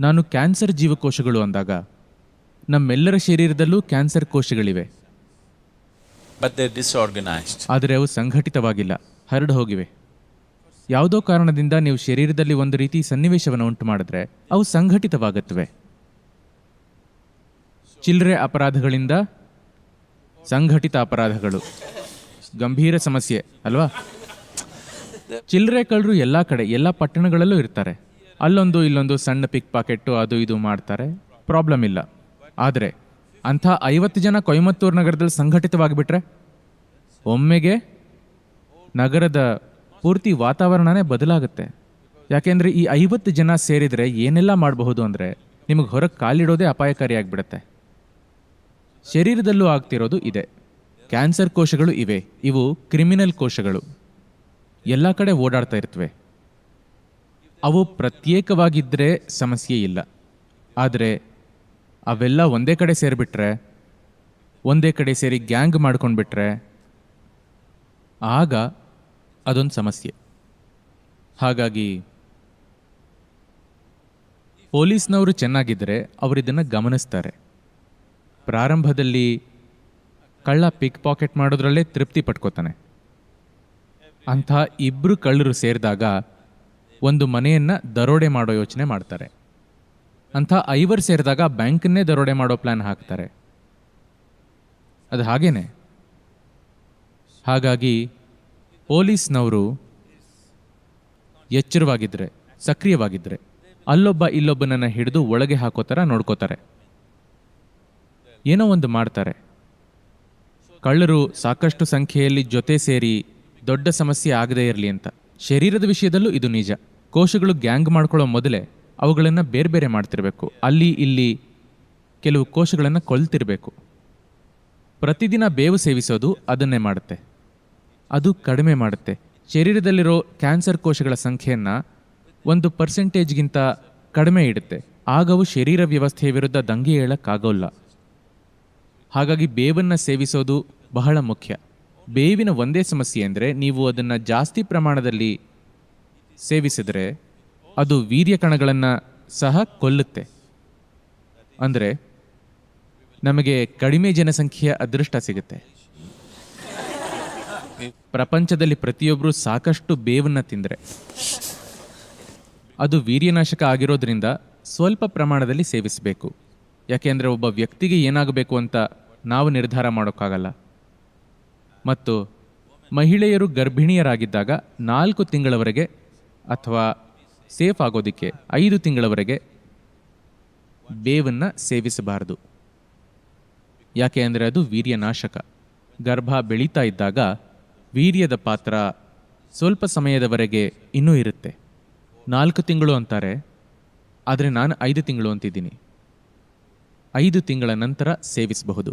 ನಾನು ಕ್ಯಾನ್ಸರ್ ಜೀವಕೋಶಗಳು ಅಂದಾಗ ನಮ್ಮೆಲ್ಲರ ಶರೀರದಲ್ಲೂ ಕ್ಯಾನ್ಸರ್ ಕೋಶಗಳಿವೆ. ಆದರೆ ಅವು ಸಂಘಟಿತವಾಗಿಲ್ಲ ಹರಡು ಹೋಗಿವೆ. ಯಾವುದೋ ಕಾರಣದಿಂದ ನೀವು ಶರೀರದಲ್ಲಿ ಒಂದು ರೀತಿ ಸನ್ನಿವೇಶವನ್ನು ಉಂಟು ಮಾಡಿದ್ರೆ ಅವು ಸಂಘಟಿತವಾಗುತ್ತವೆ. ಚಿಲ್ಲರೆ ಅಪರಾಧಗಳಿಂದ ಸಂಘಟಿತ ಅಪರಾಧಗಳು. ಗಂಭೀರ ಸಮಸ್ಯೆ ಅಲ್ವಾ? ಚಿಲ್ಲರೆ ಕಳ್ಳರು ಎಲ್ಲ ಕಡೆ ಎಲ್ಲ ಪಟ್ಟಣಗಳಲ್ಲೂ ಇರ್ತಾರೆ. ಅಲ್ಲೊಂದು ಇಲ್ಲೊಂದು ಸಣ್ಣ ಪಿಕ್ ಪಾಕೆಟ್ಟು ಅದು ಇದು ಮಾಡ್ತಾರೆ. ಪ್ರಾಬ್ಲಮ್ ಇಲ್ಲ. ಆದರೆ ಅಂಥ ಐವತ್ತು ಜನ ಕೊಯಮತ್ತೂರು ನಗರದಲ್ಲಿ ಸಂಘಟಿತವಾಗಿಬಿಟ್ರೆ ಒಮ್ಮೆಗೆ ನಗರದ ಪೂರ್ತಿ ವಾತಾವರಣನೇ ಬದಲಾಗುತ್ತೆ. ಯಾಕೆಂದರೆ ಈ ಐವತ್ತು ಜನ ಸೇರಿದರೆ ಏನೆಲ್ಲ ಮಾಡಬಹುದು ಅಂದರೆ ನಿಮಗೆ ಹೊರಗೆ ಕಾಲಿಡೋದೇ ಅಪಾಯಕಾರಿಯಾಗಿಬಿಡುತ್ತೆ. ಶರೀರದಲ್ಲೂ ಆಗ್ತಿರೋದು ಇದೆ. ಕ್ಯಾನ್ಸರ್ ಕೋಶಗಳು ಇವೆ. ಇವು ಕ್ರಿಮಿನಲ್ ಕೋಶಗಳು. ಎಲ್ಲ ಕಡೆ ಓಡಾಡ್ತಾ ಇರ್ತವೆ. ಅವು ಪ್ರತ್ಯೇಕವಾಗಿದ್ದರೆ ಸಮಸ್ಯೆ ಇಲ್ಲ. ಆದರೆ ಅವೆಲ್ಲ ಒಂದೇ ಕಡೆ ಸೇರಿಬಿಟ್ರೆ, ಒಂದೇ ಕಡೆ ಸೇರಿ ಗ್ಯಾಂಗ್ ಮಾಡ್ಕೊಂಡ್ಬಿಟ್ರೆ, ಆಗ ಅದೊಂದು ಸಮಸ್ಯೆ. ಹಾಗಾಗಿ ಪೊಲೀಸ್ನವರು ಚೆನ್ನಾಗಿದ್ದರೆ ಅವರು ಇದನ್ನು ಗಮನಿಸ್ತಾರೆ. ಪ್ರಾರಂಭದಲ್ಲಿ ಕಳ್ಳ ಪಿಕ್ ಪಾಕೆಟ್ ಮಾಡೋದ್ರಲ್ಲೇ ತೃಪ್ತಿ ಪಟ್ಕೋತಾನೆ. ಅಂಥ ಇಬ್ಬರು ಕಳ್ಳರು ಸೇರಿದಾಗ ಒಂದು ಮನೆಯನ್ನು ದರೋಡೆ ಮಾಡೋ ಯೋಚನೆ ಮಾಡ್ತಾರೆ. ಅಂಥ ಐವರು ಸೇರಿದಾಗ ಬ್ಯಾಂಕನ್ನೇ ದರೋಡೆ ಮಾಡೋ ಪ್ಲ್ಯಾನ್ ಹಾಕ್ತಾರೆ. ಅದು ಹಾಗೇನೆ. ಹಾಗಾಗಿ ಪೊಲೀಸ್ನವರು ಎಚ್ಚರವಾಗಿದ್ದರೆ ಸಕ್ರಿಯವಾಗಿದ್ದರೆ ಅಲ್ಲೊಬ್ಬ ಇಲ್ಲೊಬ್ಬನನ್ನು ಹಿಡಿದು ಒಳಗೆ ಹಾಕೋ ಥರ ನೋಡ್ಕೋತಾರೆ. ಏನೋ ಒಂದು ಮಾಡ್ತಾರೆ. ಕಳ್ಳರು ಸಾಕಷ್ಟು ಸಂಖ್ಯೆಯಲ್ಲಿ ಜೊತೆ ಸೇರಿ ದೊಡ್ಡ ಸಮಸ್ಯೆ ಆಗದೇ ಇರಲಿ ಅಂತ. ಶರೀರದ ವಿಷಯದಲ್ಲೂ ಇದು ನಿಜ. ಕೋಶಗಳು ಗ್ಯಾಂಗ್ ಮಾಡ್ಕೊಳ್ಳೋ ಮೊದಲೇ ಅವುಗಳನ್ನು ಬೇರೆ ಬೇರೆ ಮಾಡ್ತಿರಬೇಕು. ಅಲ್ಲಿ, ಇಲ್ಲಿ ಕೆಲವು ಕೋಶಗಳನ್ನು ಕೊಲ್ತಿರಬೇಕು. ಪ್ರತಿದಿನ ಬೇವು ಸೇವಿಸೋದು ಅದನ್ನೇ ಮಾಡುತ್ತೆ. ಅದು ಕಡಿಮೆ ಮಾಡುತ್ತೆ. ಶರೀರದಲ್ಲಿರೋ ಕ್ಯಾನ್ಸರ್ ಕೋಶಗಳ ಸಂಖ್ಯೆಯನ್ನು ಒಂದು ಪರ್ಸೆಂಟೇಜ್ಗಿಂತ ಕಡಿಮೆ ಇಡುತ್ತೆ. ಆಗವು ಶರೀರ ವ್ಯವಸ್ಥೆಯ ವಿರುದ್ಧ ದಂಗೆ ಹೇಳೋಕ್ಕಾಗೋಲ್ಲ ಹಾಗಾಗಿ ಬೇವನ್ನು ಸೇವಿಸೋದು ಬಹಳ ಮುಖ್ಯ. ಬೇವಿನ ಒಂದೇ ಸಮಸ್ಯೆ ಅಂದರೆ ನೀವು ಅದನ್ನು ಜಾಸ್ತಿ ಪ್ರಮಾಣದಲ್ಲಿ ಸೇವಿಸಿದರೆ ಅದು ವೀರ್ಯ ಕಣಗಳನ್ನು ಸಹ ಕೊಲ್ಲುತ್ತೆ. ಅಂದರೆ ನಮಗೆ ಕಡಿಮೆ ಜನಸಂಖ್ಯೆಯ ಅದೃಷ್ಟ ಸಿಗುತ್ತೆ. ಪ್ರಪಂಚದಲ್ಲಿ ಪ್ರತಿಯೊಬ್ಬರು ಸಾಕಷ್ಟು ಬೇವನ್ನು ತಿಂದರೆ. ಅದು ವೀರ್ಯನಾಶಕ ಆಗಿರೋದ್ರಿಂದ ಸ್ವಲ್ಪ ಪ್ರಮಾಣದಲ್ಲಿ ಸೇವಿಸಬೇಕು. ಯಾಕೆಂದರೆ ಒಬ್ಬ ವ್ಯಕ್ತಿಗೆ ಏನಾಗಬೇಕು ಅಂತ ನಾವು ನಿರ್ಧಾರ ಮಾಡೋಕ್ಕಾಗಲ್ಲ. ಮತ್ತು ಮಹಿಳೆಯರು ಗರ್ಭಿಣಿಯರಾಗಿದ್ದಾಗ ನಾಲ್ಕು ತಿಂಗಳವರೆಗೆ ಅಥವಾ ಸೇಫ್ ಆಗೋದಕ್ಕೆ ಐದು ತಿಂಗಳವರೆಗೆ ಬೇವನ್ನು ಸೇವಿಸಬಾರದು. ಯಾಕೆ ಅಂದರೆ ಅದು ವೀರ್ಯನಾಶಕ. ಗರ್ಭ ಬೆಳೀತಾ ಇದ್ದಾಗ ವೀರ್ಯದ ಪಾತ್ರ ಸ್ವಲ್ಪ ಸಮಯದವರೆಗೆ ಇನ್ನೂ ಇರುತ್ತೆ. ನಾಲ್ಕು ತಿಂಗಳು ಅಂತಾರೆ, ಆದರೆ ನಾನು ಐದು ತಿಂಗಳು ಅಂತಿದ್ದೀನಿ. ಐದು ತಿಂಗಳ ನಂತರ ಸೇವಿಸಬಹುದು.